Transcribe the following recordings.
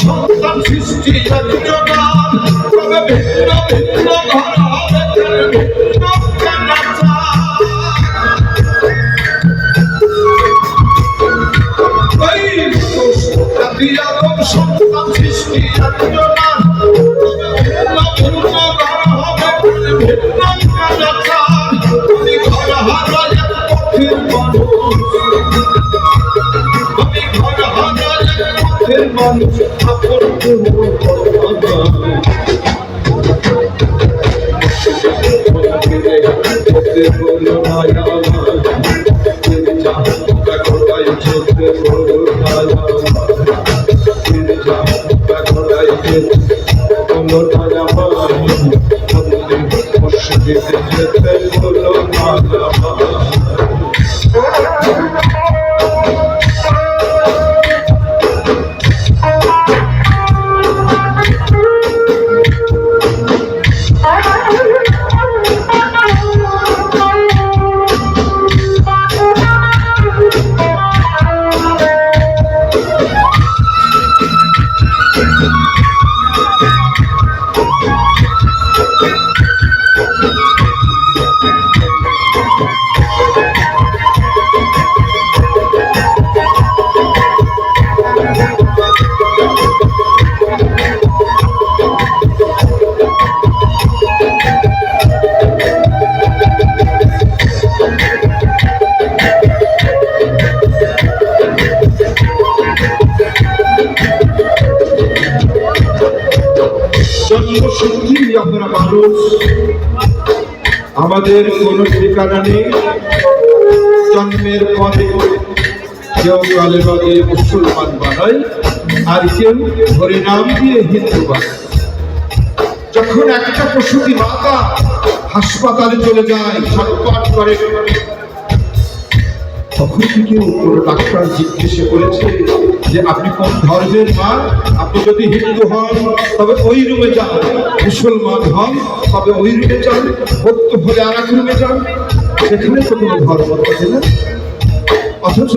সন্তান সৃষ্টি জাতি তবে ভিন্ন ভিন্ন আগম সন্তান সৃষ্টি জাতি জগান তবে ভিন্ন ভিন্ন ঘর হবে ভিন্ন কানাচা। তুমি ঘর হারায় এক পথের মানুষ। না আমার। আমাদের কোনো ঠিকানা নেই। জন্মের পরে কেউ কালে বাগে মুসলমান বানায় আর কেউ হরিনাম দিয়ে হিন্দু যখন একটা প্রসূতি মাতা হাসপাতালে চলে যায়, ছটপট করে। তখন কি কেউ কোনো ডাক্তার জিজ্ঞেস করেছে? যে আপনি কোন ধর্মের মা, আপনি যদি হিন্দু হন, তবে ওই রুমে যান। মুসলমান হন, তবে ওই রুমে যান। ভক্ত হলে আর এক রুমে যান। সেখানে তো কোনো ধর্ম থাকে না। অথচ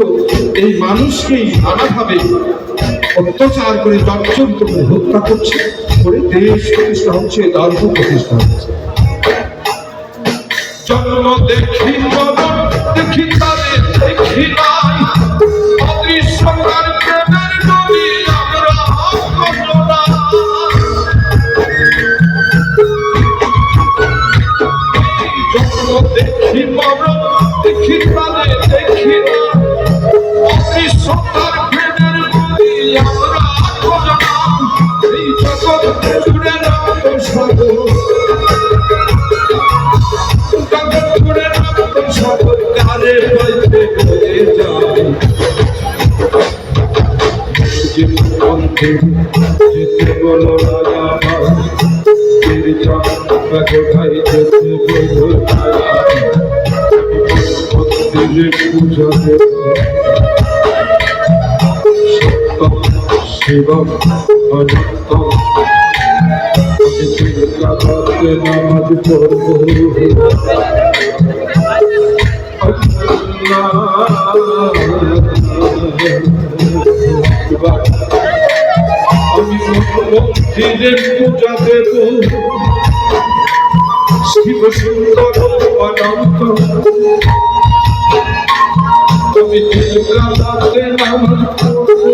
এই মানুষকেই নানাভাবে অত্যাচার করে দর্শন করে হত্যা করছে, করে দেশ প্রতিষ্ঠা হচ্ছে, ধর্ম প্রতিষ্ঠা হচ্ছে। জন্ম দেখি দেখি দেখি দেখি না অদৃশ্যকার প্রেমের নবী আমরা ঘটনা এই জগৎ জুড়ে রক্ত সাগর জগৎগুলোর রক্ত সাগর কারে পাইতে বয়ে যায়। জীবনকে যেতে কোথায় শিবম করতে নামাজ পড়ব আমি মন্দিরে পূজা দেব শিব সুন্দর অনন্ত তুমি